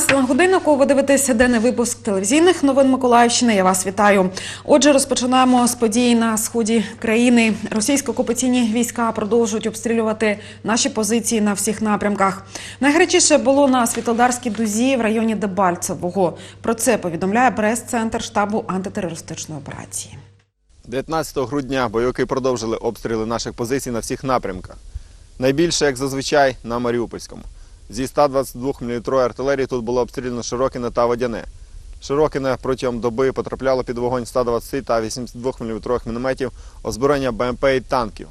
14 годиннику ви дивитеся денний випуск телевізійних новин Миколаївщини. Я вас вітаю. Отже, розпочинаємо з подій на сході країни. Російсько-окупаційні війська продовжують обстрілювати наші позиції на всіх напрямках. Найгарячіше було на Світлодарській дузі в районі Дебальцевого. Про це повідомляє прес-центр штабу антитерористичної операції. 19 грудня бойовики продовжили обстріли наших позицій на всіх напрямках. Найбільше, як зазвичай, на Маріупольському. Зі 122 мм артилерії тут було обстріляно Широкине та Водяне. Широкине протягом доби потрапляло під вогонь 120 та 82 мм мінометів озброєння БМП і танків.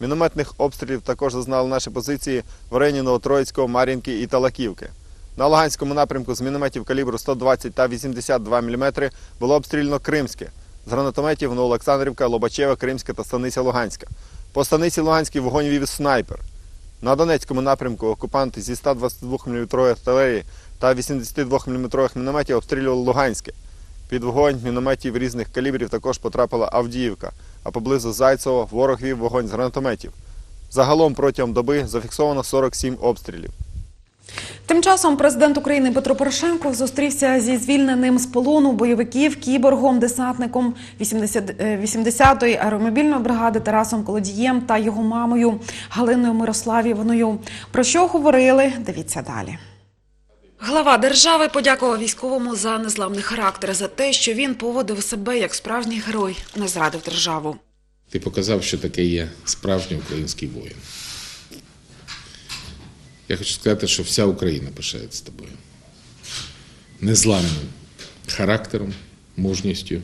Мінометних обстрілів також зазнали наші позиції в районі Новотроїцького, Мар'їнки і Талаківки. На Луганському напрямку з мінометів калібру 120 та 82 мм було обстріляно Кримське. З гранатометів Новоолександрівка, Лобачева, Кримська та Станиця Луганська. По станиці Луганській вогонь вів снайпер. На Донецькому напрямку окупанти зі 122 мм артилерії та 82 мм мінометів обстрілювали Луганське. Під вогонь мінометів різних калібрів також потрапила Авдіївка, а поблизу Зайцево ворог вів вогонь з гранатометів. Загалом протягом доби зафіксовано 47 обстрілів. Тим часом президент України Петро Порошенко зустрівся зі звільненим з полону бойовиків кіборгом, десантником 80 е, 80-ї аеромобільної бригади Тарасом Колодієм та його мамою Галиною Мирославівною. Про що говорили? Дивіться далі. Глава держави подякував військовому за незламний характер, за те, що він поводив себе як справжній герой, не зрадив державу. Ти показав, що таке є справжній український воїн. Я хочу сказати, що вся Україна пишається тобою. Незламним характером, мужністю.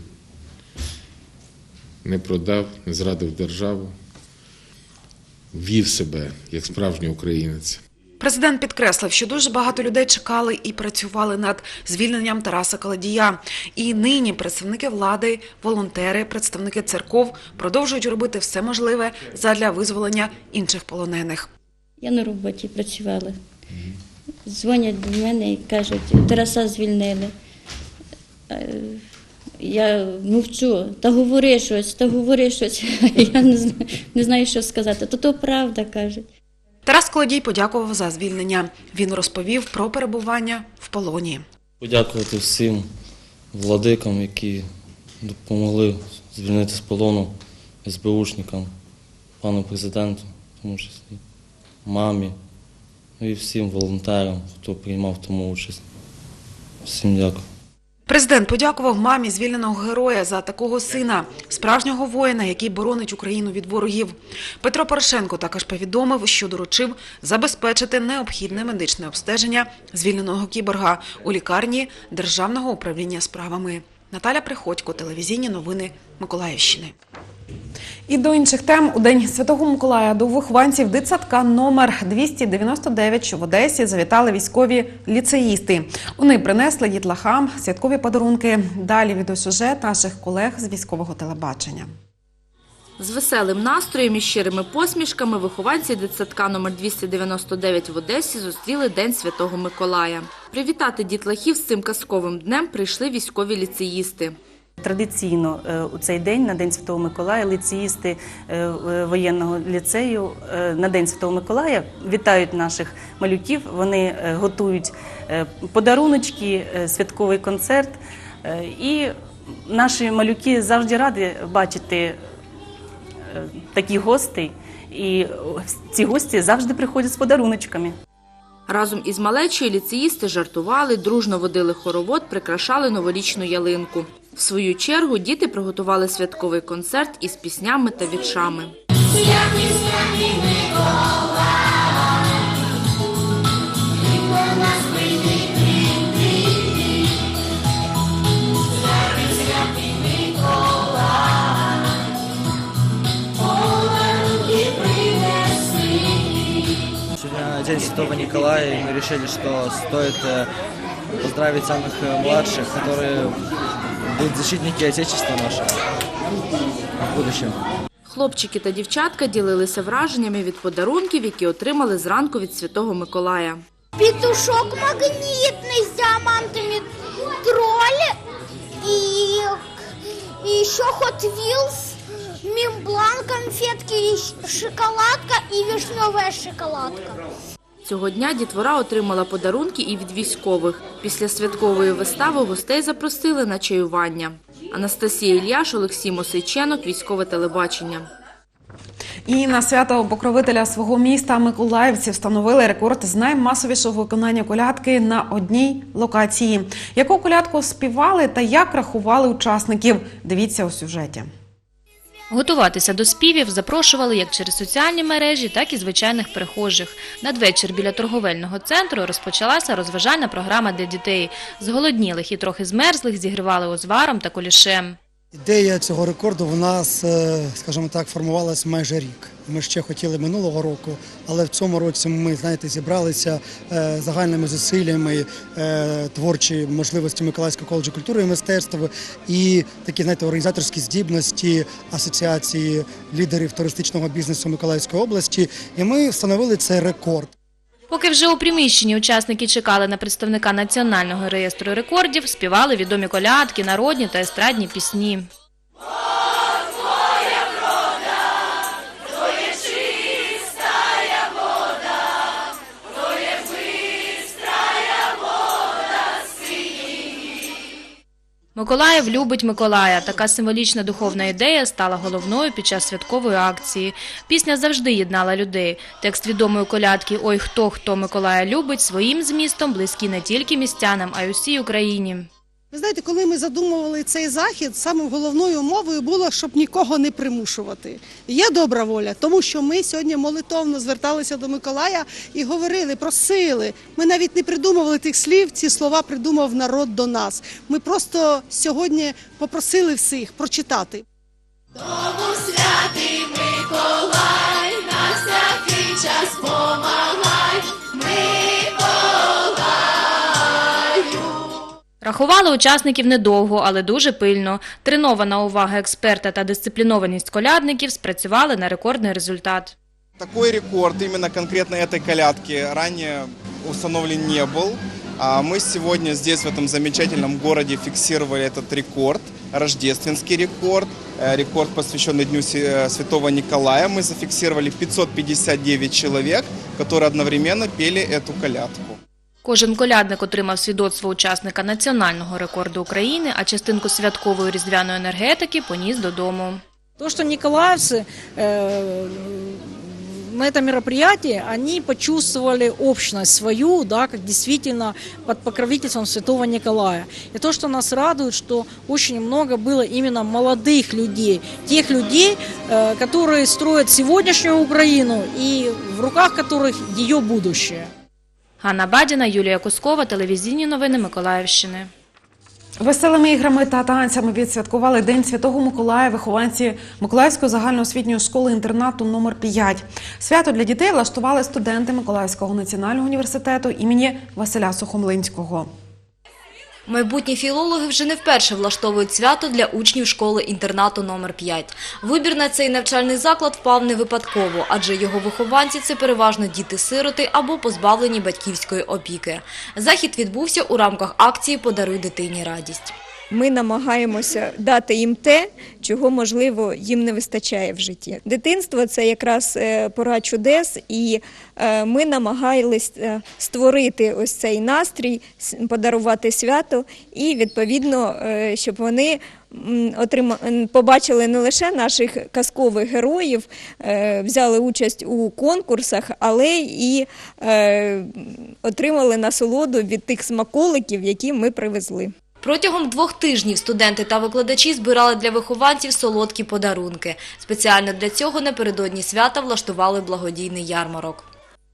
Не продав, не зрадив державу, вів себе як справжній українець. Президент підкреслив, що дуже багато людей чекали і працювали над звільненням Тараса Каладія. І нині представники влади, волонтери, представники церков продовжують робити все можливе задля визволення інших полонених. Я на роботі працювала. Дзвонять до мене і кажуть, Тараса звільнили. Е, Я мовчу, та говори щось, та говори щось. Я не знаю, не знаю, що сказати. То то правда кажуть. Тарас Каладій подякував за звільнення. Він розповів про перебування в полоні. Подякувати всім владикам, які допомогли звільнити з полону СБУшникам, пану президенту, в тому числі, мамі, ну і всім волонтерам, хто приймав тому участь. Всім дякую. Президент подякував мамі звільненого героя за такого сина, справжнього воїна, який боронить Україну від ворогів. Петро Порошенко також повідомив, що доручив забезпечити необхідне медичне обстеження звільненого кіборга у лікарні Державного управління справами. Наталя Приходько, телевізійні новини Миколаївщини. І до інших тем у день Святого Миколая до вихованців дитсадка номер 299, що в Одесі завітали військові ліцеїсти. Вони принесли дітлахам святкові подарунки. Далі відеосюжет наших колег з військового телебачення. З веселим настроєм і щирими посмішками вихованці дитсадка номер 299 в Одесі зустріли День Святого Миколая. Привітати дітлахів з цим казковим днем прийшли військові ліцеїсти. Традиційно е, у цей день, на День Святого Миколая, ліцеїсти е, е, воєнного ліцею на День Святого Миколая вітають наших малюків. Вони готують подаруночки, святковий концерт. І наші малюки завжди раді бачити таких гостей. І ці гості завжди приходять з подаруночками. Разом із малечою ліцеїсти жартували, дружно водили хоровод, прикрашали новорічну ялинку. В свою чергу діти приготували святковий концерт із піснями та віршами. Сегодня День Святого Николая, и мы решили, что стоит э, поздравить самых э, младших, которые будут защитники Отечества нашего в будущем. Хлопчики та дівчатка ділилися враженнями від подарунків, які отримали зранку від Святого Миколая. Петушок магнитный с диамантами, тролль и, и еще Hot Wheels, Мимблан, конфетки, шоколадка и вишневая шоколадка. Цього дня дітвора отримала подарунки і від військових. Після святкової вистави гостей запросили на чаювання. Анастасія Ільяш, Олексій Мосейченок, військове телебачення. І на свято покровителя свого міста Миколаївці встановили рекорд з наймасовішого виконання колядки на одній локації. Яку колядку співали та як рахували учасників? Дивіться у сюжеті. Готуватися до співів запрошували як через соціальні мережі, так і звичайних перехожих. Надвечір біля торговельного центру розпочалася розважальна програма для дітей. Зголоднілих і трохи змерзлих зігрівали озваром та колішем. Ідея цього рекорду в нас, е, скажімо так, формувалась майже рік. Ми ще хотіли минулого року, але в цьому році ми, знаєте, зібралися е, загальними зусиллями е, творчі можливості Миколаївського коледжу культури і мистецтва і такі, знаєте, організаторські здібності асоціації лідерів туристичного бізнесу Миколаївської області. І ми встановили цей рекорд. Поки вже у приміщенні учасники чекали на представника національного реєстру рекордів, співали відомі колядки, народні та естрадні пісні. Миколаїв любить Миколая. Така символічна духовна ідея стала головною під час святкової акції. Пісня завжди єднала людей. Текст відомої колядки Ой, хто хто Миколая любить своїм змістом близький не тільки містянам, а й усій Україні. Ви знаєте, коли ми задумували цей захід, самою головною умовою було, щоб нікого не примушувати. Є добра воля, тому що ми сьогодні молитовно зверталися до Миколая і говорили, просили. Ми навіть не придумували тих слів, ці слова придумав народ до нас. Ми просто сьогодні попросили всіх прочитати. Рахували учасників недовго, але дуже пильно. Тренована увага експерта та дисциплінованість колядників спрацювали на рекордний результат. Такой рекорд именно конкретно этой колядки ранее установлен не был. А Мы сегодня здесь, в этом замечательном городе, фиксировали этот рекорд, рождественский рекорд, э, рекорд, посвященный Дню Се- Святого Николая. Мы зафиксировали 559 человек, которые одновременно пели эту колядку. Кожен колядник отримав свідоцтво учасника національного рекорду України, а частинку святкової різдвяної енергетики поніс додому. То, что николаевцы э, на этом мероприятии, они почувствовали общность свою, да, как действительно под покровительством святого Николая. И то, что нас радует, что очень много было именно молодых людей, тех людей, э, которые строят сегодняшнюю Украину и в руках которых ее будущее. Ганна Бадіна, Юлія Кускова, телевізійні новини Миколаївщини. Веселими іграми та танцями відсвяткували День Святого Миколая вихованці Миколаївської загальноосвітньої школи інтернату номер 5 Свято для дітей влаштували студенти Миколаївського національного університету імені Василя Сухомлинського. Майбутні філологи вже не вперше влаштовують свято для учнів школи-інтернату номер 5 Вибір на цей навчальний заклад впав не випадково, адже його вихованці – це переважно діти-сироти або позбавлені батьківської опіки. Захід відбувся у рамках акції «Подаруй дитині радість». Ми намагаємося дати їм те, чого можливо їм не вистачає в житті. Дитинство це якраз е, пора чудес, і е, ми намагалися створити ось цей настрій, подарувати свято, і відповідно, е, щоб вони. отрима- Побачили не лише наших казкових героїв, е, взяли участь у конкурсах, але і е, отримали насолоду від тих смаколиків, які ми привезли. Протягом двох тижнів студенти та викладачі збирали для вихованців солодкі подарунки. Спеціально для цього напередодні свята влаштували благодійний ярмарок.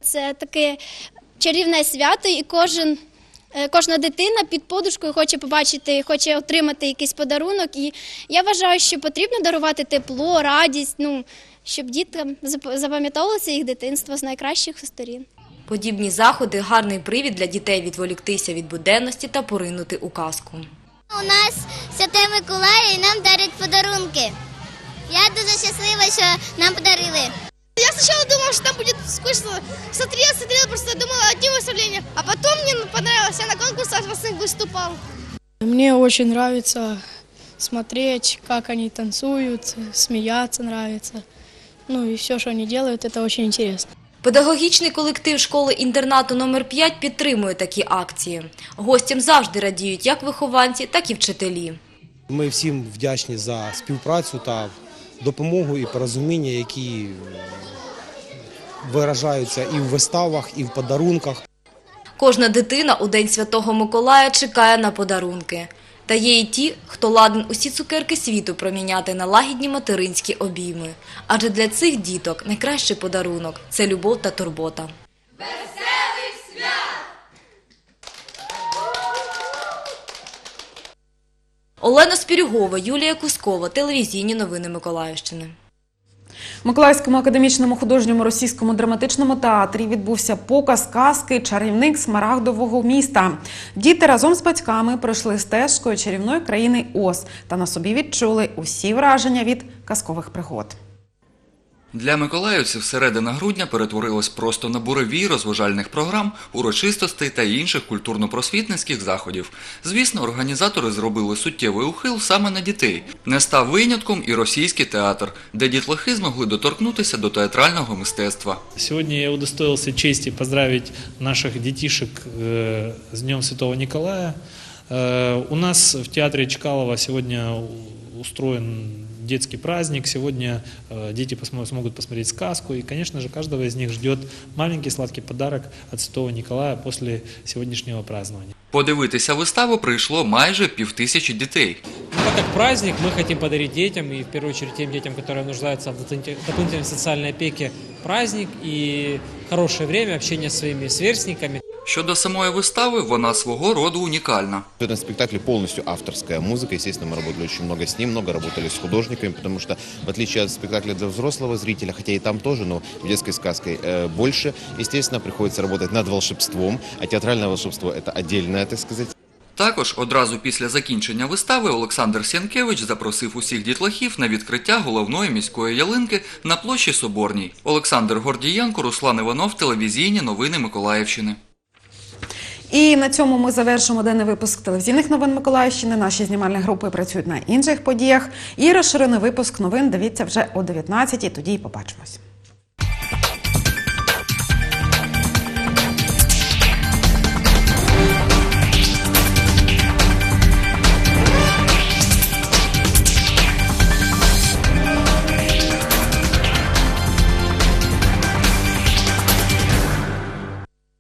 Це таке чарівне свято, і кожен. е, Кожна дитина під подушкою хоче побачити, хоче отримати якийсь подарунок. І я вважаю, що потрібно дарувати тепло, радість, ну щоб зап- запам'ятовувалося їх дитинство з найкращих сторін. Подібні заходи – гарний привід для дітей відволіктися від буденності та поринути у казку. У нас Святий Миколай і нам дарять подарунки. Я дуже щаслива, що нам подарили. Я спочатку думала, що там буде скучно. Смотрела, смотрела, просто думала одні виставлення. А потім мені понравилось, я на конкурсах виступав. Мне очень нравится смотреть, как они танцуют, смеяться нравится. Ну и все, что они делают, это очень интересно. Педагогічний колектив школи-інтернату номер 5 підтримує такі акції. Гостям завжди радіють як вихованці, так і вчителі. Ми всім вдячні за співпрацю та допомогу і порозуміння, які виражаються і в виставах, і в подарунках. Кожна дитина у День Святого Миколая чекає на подарунки. Та є і ті, хто ладен усі цукерки світу проміняти на лагідні материнські обійми. Адже для цих діток найкращий подарунок – це любов та турбота. Олена Спірюгова, Юлія Кускова, телевізійні новини Миколаївщини. Миколаївському академічному художньому російському драматичному театрі відбувся показ казки Чарівник Смарагдового міста. Діти разом з батьками пройшли стежкою чарівної країни Оз та на собі відчули усі враження від казкових пригод. Для миколаївців середина грудня перетворилась просто на буревій розважальних програм, урочистостей та інших культурно-просвітницьких заходів. Звісно, організатори зробили суттєвий ухил саме на дітей. Не став винятком і російський театр, де дітлахи змогли доторкнутися до театрального мистецтва. Сегодня я удостоился чести поздравить наших детишек э, с Днем Святого Николая. Э, У нас в театре Чкалова сегодня у- устроен детский праздник. Сегодня э, дети посмо- смогут посмотреть сказку. И, конечно же, каждого из них ждет маленький сладкий подарок от Святого Николая после сегодняшнего празднования. Подивитися виставу прийшло майже півтисячі дітей. Ну, так как праздник, мы хотим подарить детям, и в первую очередь тем детям, которые нуждаются в дополнительной дополнительной социальной опеке, праздник и хорошее время общения с своими сверстниками. Щодо самої вистави, вона свого роду унікальна. Этот спектакль полностью авторская музыка. Естественно, мы работали очень много с ним, много работали с художниками, потому что, в отличие от спектакля для взрослого зрителя, хотя и там тоже, но в детской сказке э, больше, естественно, приходится работать над волшебством, а театральное волшебство – это отдельное, так сказать, Також одразу після закінчення вистави Олександр Сянкевич запросив усіх дітлахів на відкриття головної міської ялинки на площі Соборній. Олександр Гордієнко, Руслан Іванов, телевізійні новини Миколаївщини. І на цьому ми завершимо денний випуск телевізійних новин Миколаївщини. Наші знімальні групи працюють на інших подіях. І розширений випуск новин дивіться вже о 19-й. Тоді і побачимось.